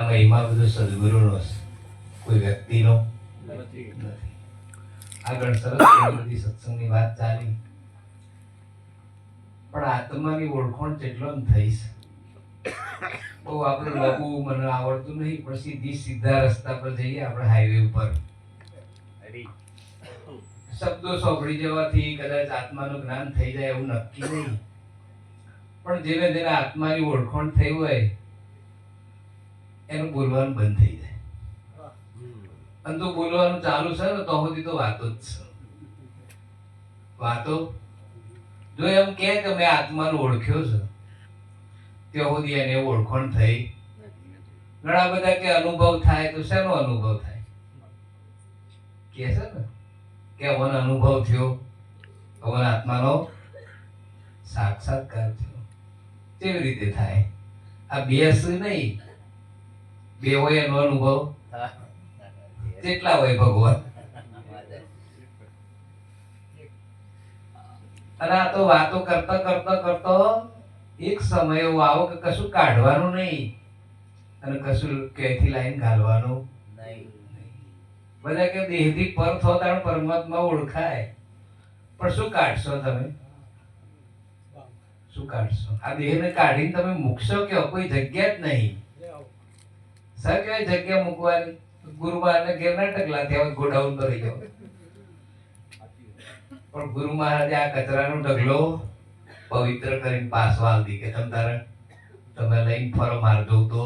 મહિમા બધો સદગુરુનો કોઈ વ્યક્તિનો નથી આગળ સરસ બધી સત્સંગની વાત ચાલી પણ આત્માની ઓળખોણ જેટલો ને થઈશ બહુ આપણે લઘુ મને આવડતું નહીં પણ સીધી સીધા રસ્તા પર જઈએ આપણે હાઈવે ઉપર શબ્દો સાંભળી જવાથી કદાચ આત્માનું જ્ઞાન થઈ જાય એવું નક્કી નહીં પણ જેને જેને આત્માની ઓળખોણ થઈ હોય એનું બોલવાનું બંધ થઈ જાય. અને તો બોલવાનું ચાલુ છે ને તો સુધી તો વાતો જ છે. વાતો? જો એમ કે કે મેં આત્માને ઓળખ્યો છે ત્યાં સુધી એને ઓળખણ થઈ. ઘણા બધા કે અનુભવ થાય તો શેનો અનુભવ થાય? કે છે ને કે મને અનુભવ થયો અવન આત્માનો સાક્ષાત્કાર થયો. કેવી રીતે થાય? આ બેસ નહીં. બે હોય એનો અનુભવ? કેટલા હોય ભગવાન? અને આ તો વાતો કરતા કરતા કરતા એક સમય એવો આવો કે કશું કાઢવાનું નહીં. અને કશું કેથી લાઈન ઘાલવાનું? બધા કે દેહથી પર થો તાણ પરમાત્મા ઓળખાય. પણ શું કાઢશો તમે? શું કાઢશો? આ દેહને કાઢીને તમે મૂકશો કે કોઈ જગ્યા જ નહીં? સર જગ્યા મૂકવાની ગુરુ મહારાજને ઘેર ના ટકલા ગોડાઉન પર રહી જાવ પણ ગુરુ મહારાજે આ કચરાનો ઢગલો પવિત્ર કરીને પાછો આવી કે તમ તારે, તમે લઈને ફરો માર દઉં તો.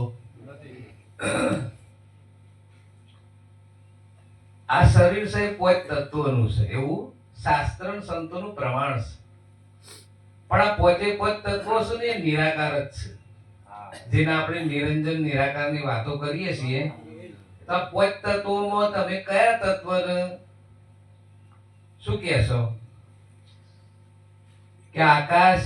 આ શરીર છે કોઈ તત્વનું છે, એવું શાસ્ત્ર સંતોનું પ્રમાણ છે. પણ આ પોતે પોત તત્વો છે ને નિરાકાર જ છે. જેને આપણે નિરંજન, નિરાકારની વાતો કરીએ છીએ, તો પોચ તત્વોમાં તમે કયા તત્વને શું કહેશો? કે આકાશ,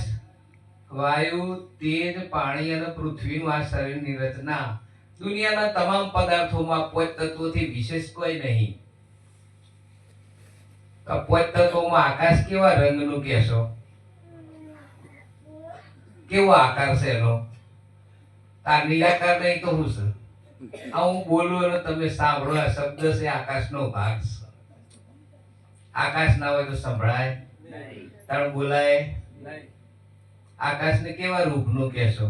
વાયુ, તેજ, પાણી અને પૃથ્વીનું આ શરીરની રચના દુનિયાના તમામ પદાર્થોમાં પોચ તત્વોથી વિશેષ કોઈ નહીં. તો પોચ તત્વોમાં આકાશ કેવા રંગનું કહેશો? કેવો આકાર છે એનો? આ નિરાકાર નહીં તો હું છે. આ હું બોલું અને તમે સાંભળો આ શબ્દ છે આકાશનો ભાગ છે. આકાશ ના હોય તો સંભળાય. તાણ બોલાય. આકાશને કેવા રૂપનું કહેશો?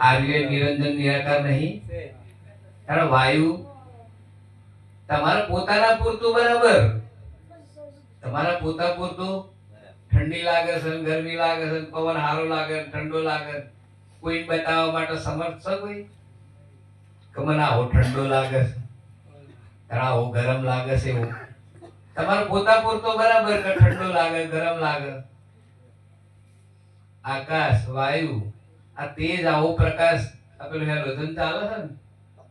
આર્ય નિરંજન નિરાકાર નહીં? કારણ વાયુ? તમારા પોતાના પૂરતું બરાબર. તમારા પોતા પૂરતું ઠંડી લાગે છે ગરમી લાગે છે પવન સારો લાગે ઠંડો લાગે. કોઈ બતાવવા માટે સમર્થ છે કોઈ? કે મને આવો ઠંડો લાગે છે. આવો ગરમ લાગે છે એવું. તમારો પોતા પૂરતો બરાબર કે ઠંડો લાગે ગરમ લાગે? આકાશ વાયુ આ તેજ આવો પ્રકાશ આપેલું પેલું હેલોજન ચાલે છે ને?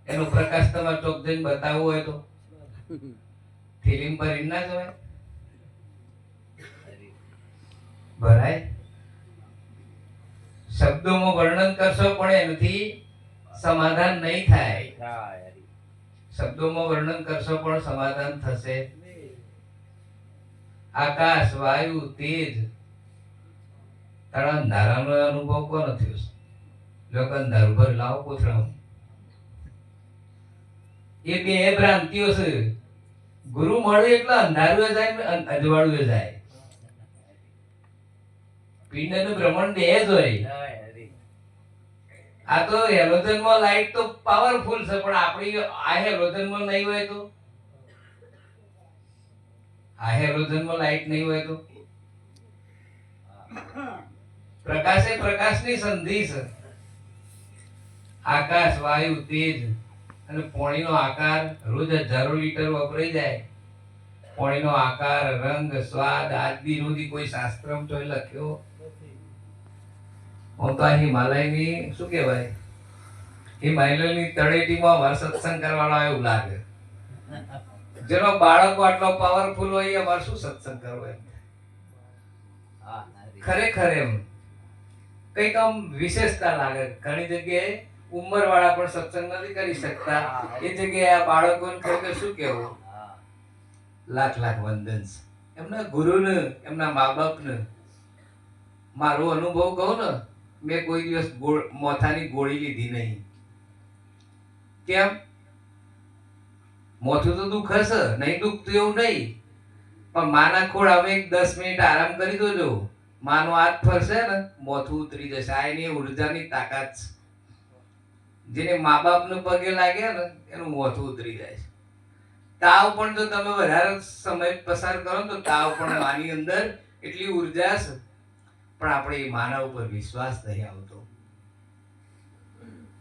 એનો પ્રકાશ તમારે ચોક જઈને બતાવવો હોય તો. ફિલ્મ પર ના જવાય? ભરાય. શબ્દોમાં વર્ણન કરશો પણ એનાથી સમાધાન નહીં થાય. શબ્દોમાં વર્ણન કરશો પણ સમાધાન થશે. આકાશ વાયુ તેજ. તારા અંધારાનો અનુભવ કોનો થયો લોકો અંધારું ભર લાવો કોથળામાં એ બે ભ્રાંતિઓ છે. ગુરુ મળે એટલે અંધારું એ જાય અજવાળું એ જાય. પિંડનું ભ્રમણ બે જ હોય. આ તો હેલોજનમાં લાઈટ તો પાવરફુલ છે પણ આપણી આ હેલોજનમાં નહીં હોય તો? આ હેલોજનમાં લાઈટ નહીં હોય તો? પ્રકાશ એ પ્રકાશની સંધિ છે. આકાશ વાયુ તેજ અને પાણીનો આકાર રોજ હજારો લીટર વપરાઈ જાય. પાણીનો આકાર રંગ સ્વાદ આદિ સુધી કોઈ શાસ્ત્રમાં તો લખ્યો હું તો આ હિમાલયની, શું કહેવાય? હિમાલયની તળેટીમાં અમારે સત્સંગ કરવાનો એવું લાગે. જેનો બાળકો આટલો પાવરફુલ હોય અમારે શું સત્સંગ કરવો એમ? ખરેખર એમ. કંઈક આમ વિશેષતા લાગે. ઘણી જગ્યાએ ઉંમર વાળા પણ સત્સંગ નથી કરી શકતા. એ જગ્યાએ આ બાળકોને કહું શું કેવું લાખ લાખ વંદન. એમના ગુરુને, એમના મા બાપને. મારો અનુભવ કહું ને મેં કોઈ દિવસ મોથાની ગોળી લીધી નહીં. કેમ? મોથું તો દુઃખ હશે નહીં દુખતું એવું નહીં. પણ માના ખોળ હવે દસ મિનિટ આરામ કરી દોજો. માનો હાથ ફરશે ને, મોથું ઉતરી જશે. આ એની ઉર્જાની તાકાત છે. જેને મા બાપને પગે લાગે ને, એનું મોથું ઉતરી જાય છે. તાવ પણ જો તમે વધારે સમય પસાર કરો તો તાવ પણ માની અંદર એટલી ઊર્જા છે. પણ આપણે એ માનવ ઉપર વિશ્વાસ નહીં આવતો.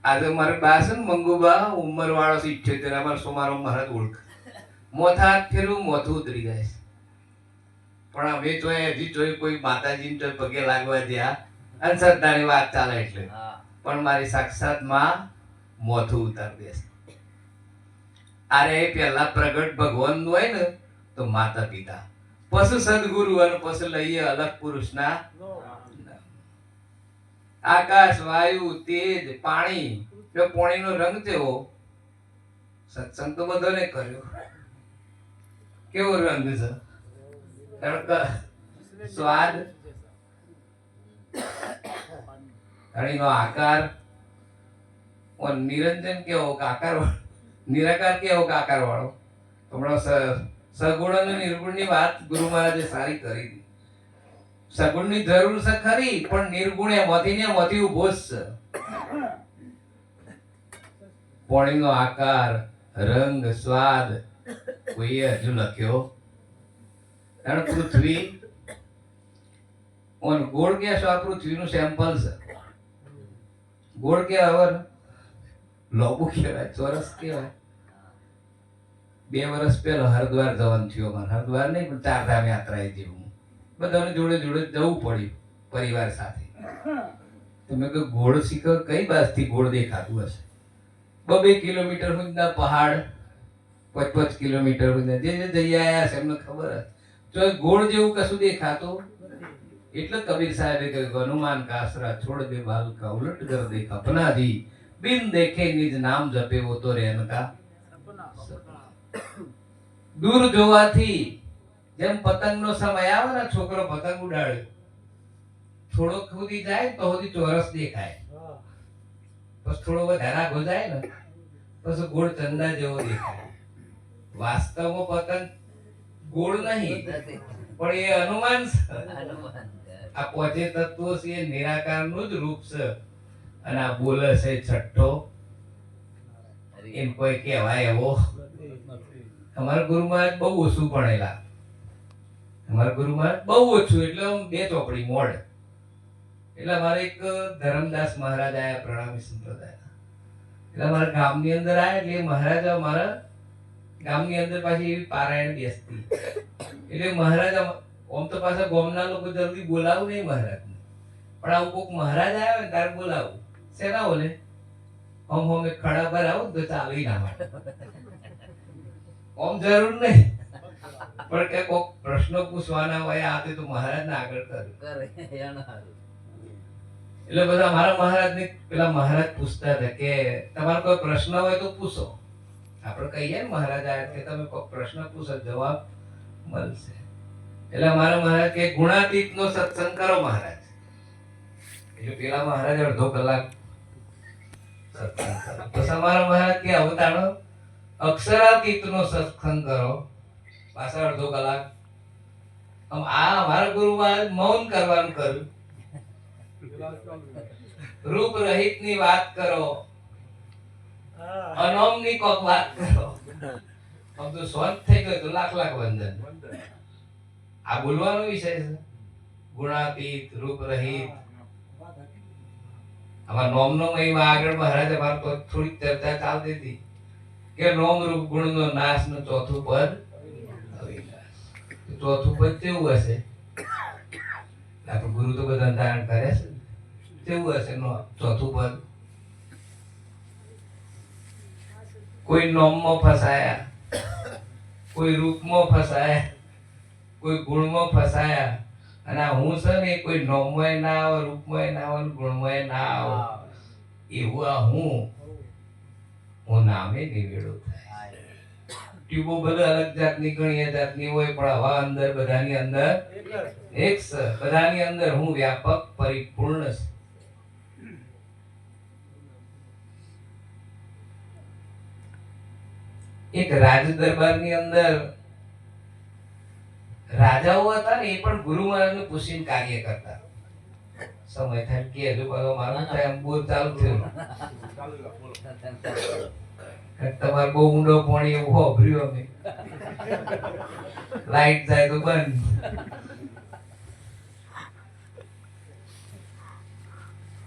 આજે મારે બા છે ને મંગુબા ઉંમર વાળો સિત્યોતેર અમારે સોમારો મહારાજ ઓળખ. મોથા હાથ ફેરવું મોથું ઉતરી જાય છે. પણ અમે તો હજી જોઈ કોઈ માતાજીને જોઈ પગે લાગવા જ્યાં અંધશ્રદ્ધાની વાત ચાલે એટલે. પણ મારી સાક્ષાતમાં મોથું ઉતારી દેશે અરે પેલા પ્રગટ ભગવાનનું હોય ને તો માતા પિતા પશુ સદગુરુ અને પશુ લઈએ અલગ પુરુષના આકાશ, વાયુ, તેજ, પાણી, જો પાણીનો રંગ તેવો, સત્સંગ તો બધોને કર્યો. કેવો રંગ છે? સ્વાદ? હણીનો આકાર? નિરંજન કેવો આકાર નિરાકાર કેવો આકાર વાળો? હમણાં સગુણ અને નિર્ગુણની વાત ગુરુ મહારાજે સારી કરી સગુણની જરૂર છે ખરી, પણ નિર્ગુણ એમાંથી ને એમાંથી ઊભો છે. પોણીનો આકાર, રંગ, સ્વાદ, કોઈએ હજુ લખ્યો? કારણ પૃથ્વી, ઓન ગોળ કે આ પૃથ્વીનું સેમ્પલ છે. ગોળ કે અવર લોબુ કહેવાય, ચોરસ કહેવાય. બે વર્ષ પહેલા હરિદ્વાર જવાનું થયું અમારે. હરિદ્વાર નહીં, પણ ચાર ધામ યાત્રા જેવું. બધાને જોડે જોડે જવું પડ્યું પરિવાર સાથે. તમે કે ઘોડ શીખો કઈ બાજથી ઘોડ દેખાતું હશે? બબે કિલોમીટર સુધીના પહાડ પચ પચ કિલોમીટર સુધી જે જે જઈ આવ્યા છે એમને ખબર તો ઘોડ જેવું કશું દેખાતું? એટલે કબીર સાહેબે કહ્યું હનુમાન કાસરા છોડ દે બાલકા ઉલટ કર દે કપનાજી બિન દેખે નિજ નામ જપે વો તો રેનકા દૂર જોવાથી જેમ પતંગનો સમય આવે ને છોકરો પતંગ ઉડાડે. થોડોક સુધી જાય તો સુધી ચોરસ દેખાય. પછી થોડો વધારે આગો જાય ને પછી ગોળ ચંદા જેવો દેખાય. વાસ્તવમાં પતંગ ગોળ નહીં પણ એ અનુમાન આ પોચે તત્વો છે એ નિરાકારનું જ રૂપ છે. અને આ બોલે છે છઠ્ઠો. એમ કોઈ કહેવાય એવો. અમારા ગુરુ મહારાજ બહુ ઓછું ભણેલા. અમારા ગુરુ મહારાજ બહુ ઓછું, એટલે આમ બે ચોપડી મોડ એટલે અમારે એક ધરમદાસ મહારાજ આયા, પ્રણામી સંપ્રદાય એટલે અમારા ગામની અંદર આવ્યા એટલે મહારાજ અમારા ગામની અંદર પાછી એવી પારાયણ બેસતી. એટલે મહારાજ આમ તો પાછા ગામના લોકો જલ્દી બોલાવું નહીં મહારાજ પણ આવું કોઈક મહારાજ આવ્યો ને તારે બોલાવું. શેના બોલે હમ એક ખડા પર આવું તો ચાલી ના માટે. આમ જરૂર નહીં. પણ કે કોક પ્રશ્નો પૂછવાના હોય આ તો મહારાજ ને આગળ કરે. એટલે બધા મારા મહારાજને પેલા મહારાજ પૂછતા હતા કે તમારો કોઈ પ્રશ્ન હોય તો પૂછો. આપણે કહીએ ને મહારાજ આ કે તમે કોઈ પ્રશ્ન પૂછો જવાબ મળશે. એટલે મારા મહારાજ કે ગુણાતીત નો સત્સંગ કરો મહારાજ. એટલે પેલા મહારાજ અડધો કલાક સત્સંગ કરો. પછી અમારા મહારાજ કે અવતારો અક્ષરાતીત નો સત્સંગ કરો. પાછા અડધો કલાક. આમ આ અમારા ગુરુ મૌન કરવાનું કર્યું. રૂપ રહિતની વાત કરો. અનોમની કોક વાત કરો. આમ તો સ્વંત થઈ ગયો તો લાખ લાખ વંદન. આ બોલવાનો વિષય છે. ગુણાતીત રૂપ રહિત આમાં નોમ નો મહિમા આગળ મહારાજ અમારે થોડીક ચર્ચા ચાલતી હતી કે નોમ રૂપ ગુણ નો નાશનું ચોથું પદ ચોથું પદ તેવું હશે. આપણે ગુરુ તો બધા ધારણ કરે છે. તેવું હશે નો ચોથું પદ. કોઈ નોમમાં ફસાયા કોઈ રૂપમાં ફસાયા કોઈ ગુણમાં ફસાયા. અને હું છે ને કોઈ નોમમાં ના આવે રૂપમાં ના આવે ગુણમાં ના આવે. એવું આ હું. હું નામે નિવેડું ટ્યુબો બધા અલગ જાતની ઘણી જાતની હોય પણ હવા અંદર બધાની અંદર એક બધાની અંદર હું વ્યાપક પરિપૂર્ણ છું એક રાજ દરબારની અંદર રાજાઓ હતા ને એ પણ ગુરુ મહારાજને પૂછીને કાર્ય કરતા. સમય થાય કે હજુ પાછો મારો ટાઈમ બોલ ચાલુ થયો. તમારે બહુ ઊંડો પાણી એવું હોભર્યું અમે લાઈટ જાય તો બંધ.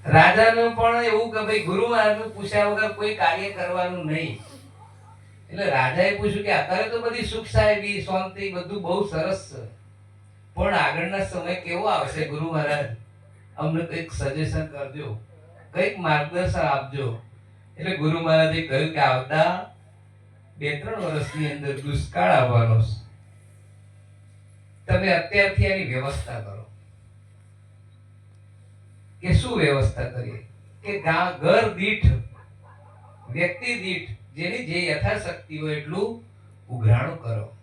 રાજાને પણ એવું કે ભાઈ ગુરુ મહારાજને પૂછ્યા વગર કોઈ કાર્ય કરવાનું નહીં. એટલે રાજાએ પૂછ્યું કે અત્યારે તો બધી સુખ સાહેબી, શાંતિ બધું બહુ સરસ છે. પણ આગળના સમય કેવો આવશે ગુરુ મહારાજ? અમને કંઈક સજેશન કરજો. કંઈક માર્ગદર્શન આપજો. એટલે ગુરુ મહારાજે કહ્યું કે આવતા બે ત્રણ વર્ષની અંદર દુષ્કાળ આવવાનો છે. તમે અત્યારથી એની વ્યવસ્થા કરો. કે શું વ્યવસ્થા કરીએ? કે ઘર દીઠ, વ્યક્તિ દીઠ જેની જે યથાશક્તિ હોય એટલું ઉઘરાણું કરો.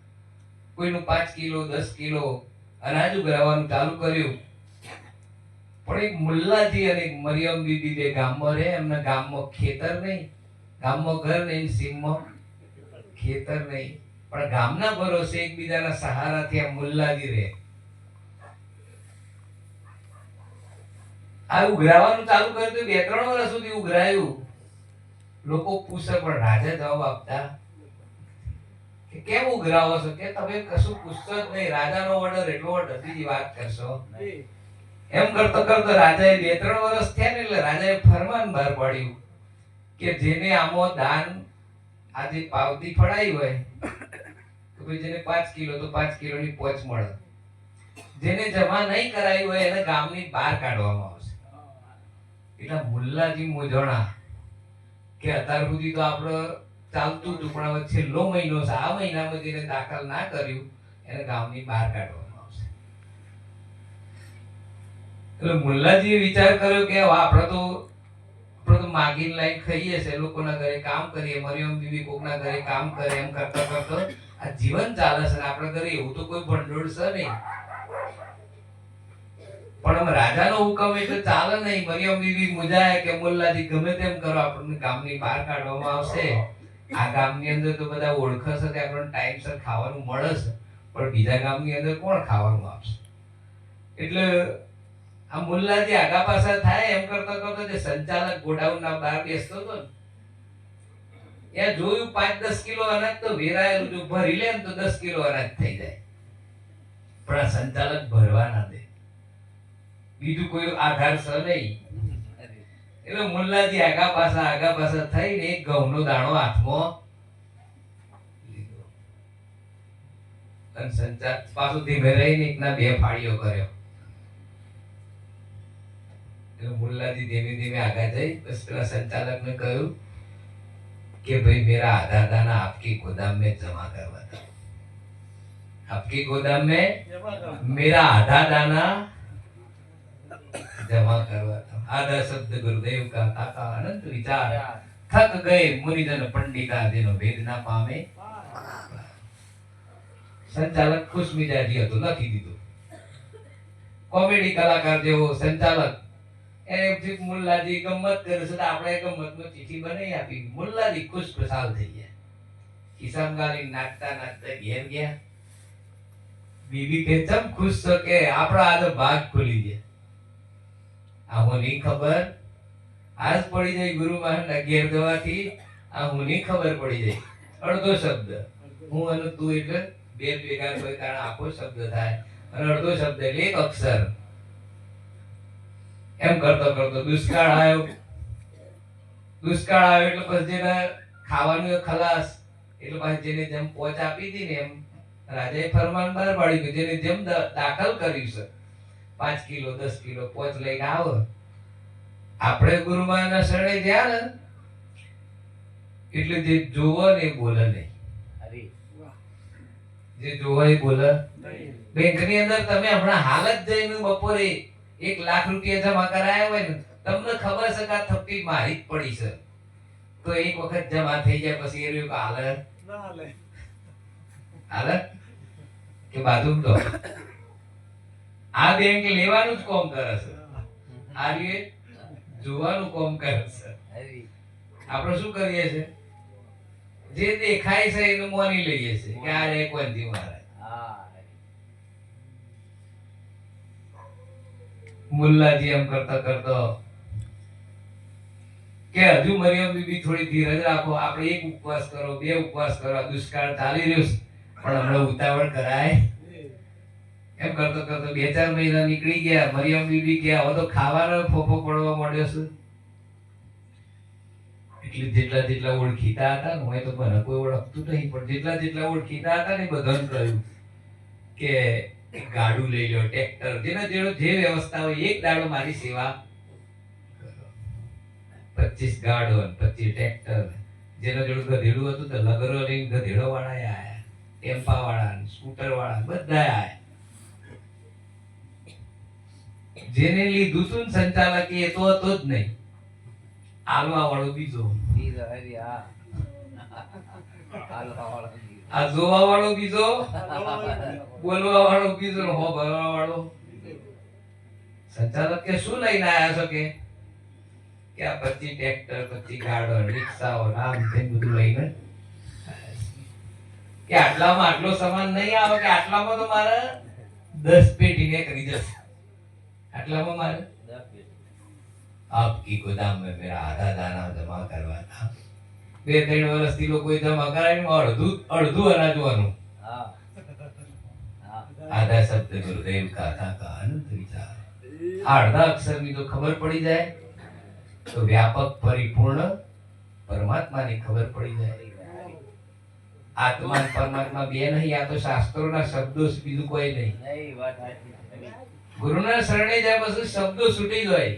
કોઈનું પાંચ કિલો, દસ કિલો અનાજ ઉઘરાવાનું ચાલુ કર્યું પણ એક મુલ્લાજી અને મરિયમ દીદી જે ગામમાં રહે, એમના ગામમાં ખેતર નહીં. ગામમાં ઘર નહીં સીમમાં ખેતર નહીં. પણ ગામના ભરોસે એકબીજાના સહારાથી આ મુલ્લાજી રહે. આ ઉઘરાવાનું ચાલુ કર્યું તો બે ત્રણ વર્ષ સુધી ઉઘરાયું. લોકો પૂછે પણ રાજા જવાબ આપતા કે કેમ ઉઘરાવો છો? કે તમે કશું પૂછશો જ નહીં. રાજાનો ઓર્ડર એટલો ઓર્ડર હતી વાત કરશો. એમ કરતો કરતો રાજાએ બે ત્રણ વર્ષ થયા ને એટલે રાજાએ ફરમાન બહાર પાડ્યું કે જેને આમો દાન આજે પાવતી ફળાઈ હોય, તો ભાઈ જેને પાંચ કિલો, તો પાંચ કિલોની પોચ મળે. જેને જમા નહીં કરાવી હોય એને ગામની બહાર કાઢવામાં આવશે. એટલે મુલ્લાજી મોજણા કે અત્યાર સુધી તો આપણે ચાલતું હતું, પણ હવે છેલ્લો મહિનો છે. આ મહિનામાં જેને દાખલ ના કર્યું, એને ગામની બહાર કાઢવામાં આવશે એટલે મુલ્લાજીએ વિચાર કર્યો કે આપણે તો આપણે તો માગીને લાઈન ખાઈએ છે લોકોના ઘરે કામ કરીએ, મરિયમ બીબી કોકના ઘરે કામ કરે, એમ કરતા કરતા આ જીવન ચાલે છે આપણા ઘરે, એવું તો કોઈ ભંડોળ છે નહીં. પણ આમ રાજાનો હુકમ એટલે ચાલે નહીં. મરિયમ બીબી મુજાય કે મુલ્લાજી ગમે તેમ કરો, આપણને ગામની બહાર કાઢવામાં આવશે. આ ગામની અંદર તો બધા ઓળખશે કે આપણને ટાઈમસર ખાવાનું મળે છે. પણ બીજા ગામની અંદર કોણ ખાવાનું આપશે? એટલે આ મુલ્લાજી આગા પાછા થાય એમ કરતો કરતો જે સંચાલક ગોડાઉન ના બહાર બેસતો હતો ને ત્યાં જોયું પાંચ દસ કિલો અનાજ તો વેરાયેલું જો ભરી લે તો દસ કિલો અનાજ થઈ જાય. પણ આ સંચાલક ભરવા ના દે. બીજું કોઈ આધાર સ નહીં. એટલે મુલ્લાજી આગા પાછા આગા પાછા થઈને એક ઘઉંનો દાણો હાથમાં લીધો. અને સંચાર પાછું ધીમે રહીને એકના બે ફાળીઓ કર્યો. મુલ્લાજી ધીમે ધીમે આગળ જઈ બસ પેલા સંચાલકને કહ્યું कि भाई मेरा आधा दाना आपकी गोदाम में जमा करवा था आपकी गोदाम में मेरा आधा दाना जमा करवा था आधा शब्द गुरुदेव का ताका अनंत विचार थक गए मुनिजन पंडिता જેનો ભેદ ના પામે સંચાલક ખુશ મિજાજી હતો લખી દીધું કોમેડી કલાકાર જેવો સંચાલક મુલ્લાજી ગમત કરે છે તો આપણે ગમતમાં ચીઠી બનાવી આપી. મુલ્લાજી ખુશ ખુશાલ થઈ ગયા. ખિસ્સામાં ગાલી નાખતા નાખતા ઘેર ગયા. બીબી કે ચમ ખુશ છો કે આપણા આજે ભાગ ખુલી ગયા. આ હું ખબર? આજ પડી જાય ગુરુ મહારાજ અગિયાર દવાથી આ હું ખબર પડી જાય. અડધો શબ્દ. હું અને તું એટલે બે ભેગા કોઈ કારણ આખો શબ્દ થાય. અને અડધો શબ્દ એટલે એક અક્ષર. એમ કરતો કરતો દુષ્કાળ આવ્યો. દુષ્કાળ આવ્યો એટલે પછી જેને ખાવાનું ખલાસ એટલે પછી જેને જેમ પોચ આપી હતી ને એમ રાજાએ ફરમાન બહાર પાડી ગયું જેને જેમ દાખલ કર્યું છે પાંચ કિલો દસ કિલો પોચ લઈને આવો. આપણે ગુરુમાના શરણે ગયા ને એટલે જે જોવો ને એ બોલે નહીં. જે જોવો એ બોલે. બેંકની અંદર તમે હમણાં હાલ જ જઈને બપોરે એક લાખ રૂપિયા જમા કરાયા હોય ને તમને ખબર છે કે આ થપ્પી મારી જ પડી છે. તો એક વખત જમા થઈ જાય પછી એ રહ્યું કે હાલે. હાલે. કે બાજુ તો આ બેંક લેવાનું જ કોમ કરે છે. આ રહ્યું જોવાનું કોમ કરે છે. આપણે શું કરીએ છે જે દેખાય છે એનું મોની લઈએ છે કે આ રે કોણથી હા. મુલ્લાજી એમ કરતા કરતો કે હજુ મરિયમ બીબી થોડી ધીરજ રાખો, આપણે એક ઉપવાસ કરો, બે ઉપવાસ કરો દુષ્કાળ ચાલી રહ્યો છે. પણ હમણાં ઉતાવળ કરાય. એમ કરતો કરતો બે ચાર મહિના નીકળી ગયા, મરિયમ બીબી ગયા, હવે તો ખાવાનો ફોફો પડવા માંડ્યો છે. એટલે જેટલા જેટલા ઓળખીતા હતા ને, હું તો મને કોઈ ઓળખતું નહીં, પણ જેટલા જેટલા ઓળખીતા હતા ને બધાને કહ્યું કે ગાડું લઈ લો ટ્રેક્ટર, જેનો જેનો જે વ્યવસ્થા હોય, એક દાડો મારી સેવા પચીસ ગાડો પચીસ ટ્રેક્ટર જેનો જોડે ગધેડું હતું તો લગરો લઈને ગધેડો વાળા આયા. ટેમ્પા વાળા સ્કૂટર વાળા બધા આયા. જેને લીધું તું સંચાલક એ તો હતો જ નહીં. આલવા વાળો બીજો બીજો. વાળો. આ જોવા વાળો બીજો? બોલવા વાળો બીજો? હો ભરવા વાળો સંચાલક કે શું લઈને આવ્યા છો કે? કે આ પછી ટ્રેક્ટર પછી ગાડો રિક્ષાઓ નામ તે બધું લઈને? કે આટલામાં આટલો સામાન નહીં આવે કે આટલામાં તો મારે દસ પેટીને કરી જશે આટલામાં મારે? આપકી ગોદામ મેં મેરા આધા દાના જમા કરવા હતા બે ત્રણ વર્ષથી લોકો જમા કરાવીને અડધું અડધું અનાજવાનું આધા શબ્દ ગુરુદેવ કાથા કા અનંત વિચાર. અડધા અક્ષરની જો ખબર પડી જાય. તો વ્યાપક પરિપૂર્ણ પરમાત્માની ખબર પડી જાય. આત્મા પરમાત્મા બે નહીં આ તો શાસ્ત્રોના શબ્દો બીજું કોઈ નહીં. ગુરુના શરણે જાય પછી શબ્દો છૂટી જાય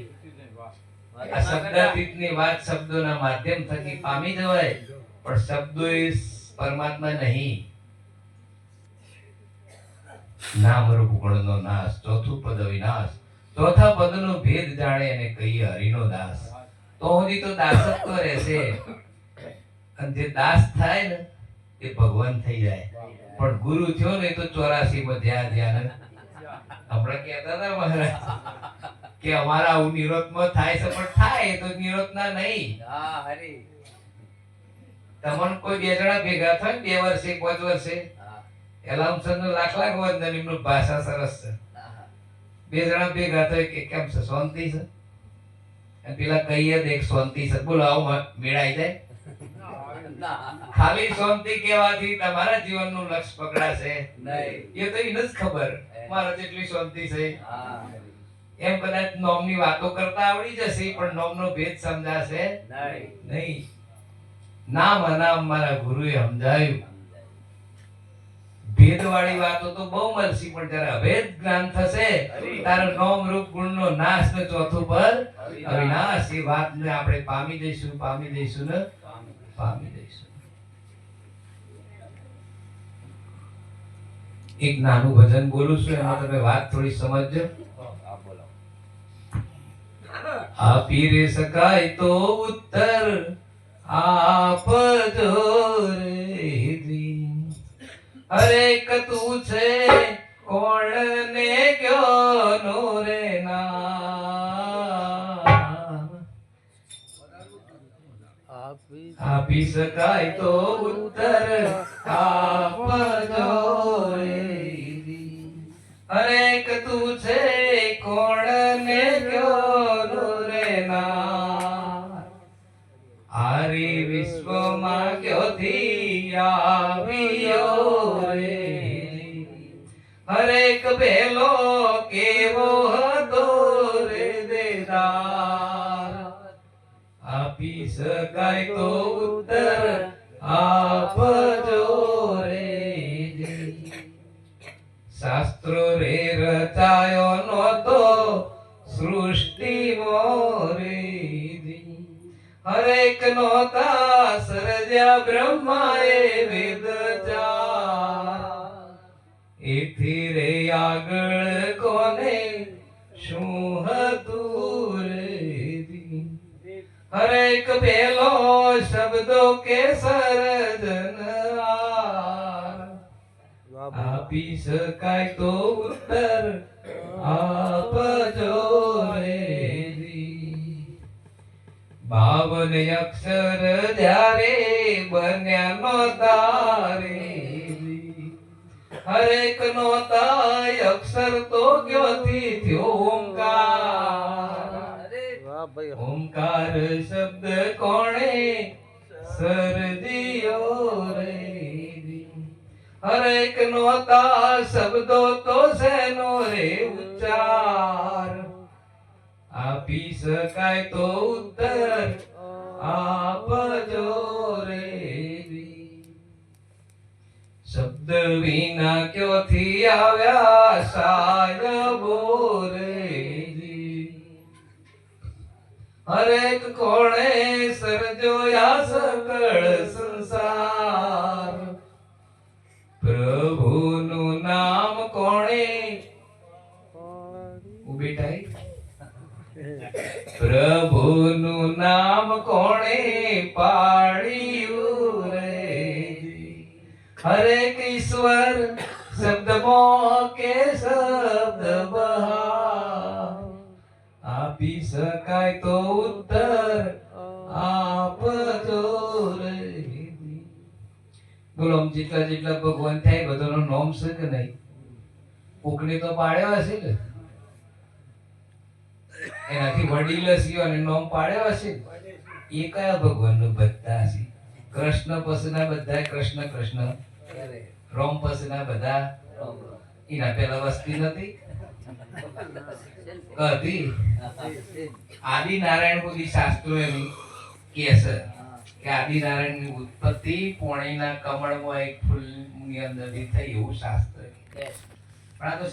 આ શબ્દાતીતની વાત શબ્દોના માધ્યમ થકી પામી જવાય, પણ શબ્દો એ પરમાત્મા નહીં. નામ રૂપ ગુણનો નાશ, ચોથું પદ વિનાશ, ચોથા પદનો ભેદ જાણે અને કહીએ હરિનો દાસ. તો હજી તો દાસત્વ રહેશે. અને જે દાસ થાય ને, એ ભગવાન થઈ જાય. પણ ગુરુ થયો ને તો ચોરાસી માં ધ્યાન ધ્યાન. હમણાં કહેતા હતા મહારાજ? કે અમારા આવું નિરોધમાં થાય છે પણ થાય તો નિરોધના નહીં. હા હરી. તમને કોઈ બે જણા ભેગા થાય બે વર્ષે પાંચ વર્ષે હા. એલાઉન્સર લાખ લાખ વંદન એમનું ભાષા સરસ છે. બે જણા ભેગા થાય કે કેમ છે શાંતિ છે? અને પેલા કહીએ દેખ શાંતિ છે. બોલો આવું મેળાઈ જાય. ખાલી શાંતિ કહેવાથી તમારા જીવનનું લક્ષ્ય પકડાશે નહીં. એ તો એને જ ખબર. મારા જેટલી શાંતિ છે. એમ કદાચ નોમની વાતો કરતા આવડી જશે પણ નોમનો ભેદ સમજાશે નહીં. નામ અનામ મારા ગુરુએ સમજાયું. ભેદવાળી વાતો તો બહુ મળશે પણ જ્યારે અભેદ જ્ઞાન થશે તારો નોમ રૂપ ગુણનો નાશ ને ચોથું પર અવિનાશ. એ વાતને આપણે પામી જઈશું પામી જઈશું ને પામી જઈશું. એક નાનું ભજન બોલું છું એમાં તમે વાત થોડી સમજજો. આપી રે શકાય તો ઉત્તર આપજો રે દી. અરે કતું છે કોણ ને ક્યો નો રે આપી શકાય તો ઉત્તર આપજો રે દી. અરે કતું છે કોણ ને ક્યો હરેક ભેલો કેવો હતો રે દેદાર આપી શકાય તો ઉત્તર આપજો રે શાસ્ત્રો રે રચાયો નહોતો સૃષ્ટિ મોરે હરેક નોતા સર્જ્યા બ્રહ્માએ વેદ આગળ કોને શું હતું રે? હરેક પેલો શબ્દો કે સરજન આપી શકાય તો ઉત્તર આપજો રે. બાવન અક્ષર જ્યારે બન્યા નો તારે હરેક નો અક્ષર તો ક્યોથી થયો ઓમકાર. ઓમકાર શબ્દ કોણે? સર્જ્યો રે હરેક નો તા શબ્દો તો સેનો રે ઉચ્ચાર? આપી શકાય તો ઉત્તર આપજો. શબ્દ વિના ક્યોથી આવ્યા સાય બોરે હરેક કોણે સર્જોયા સકળ સંસાર પ્રભુનું નામ કોણે પ્રભુનું નામ કોણે પાડ્યું હરેક ઈશ્વર શબ્દ કે શબ્દ બહાર આપી શકાય તો ઉત્તર આપજો રે બોલો આમ જેટલા જેટલા ભગવાન થાય બધાનો નોમ છે કે નહીં કોકને તો પાડ્યો હશે ને એનાથી વડીલ હશે અને નોમ પાડ્યો હશે એ કયા ભગવાનનો બધા હશે કૃષ્ણ પછીના બધા કૃષ્ણ કૃષ્ણ રોમ પછીના બધા. એના પેલા વસ્તી નથી. કદી. આદિ નારાયણ બુદ્ધિ શાસ્ત્રો એમ કે છે કે આદિ નારાયણની ઉત્પત્તિ પોણીના કમળમાં એક ફૂલની અંદર થઈ એવું શાસ્ત્ર પણ આ તો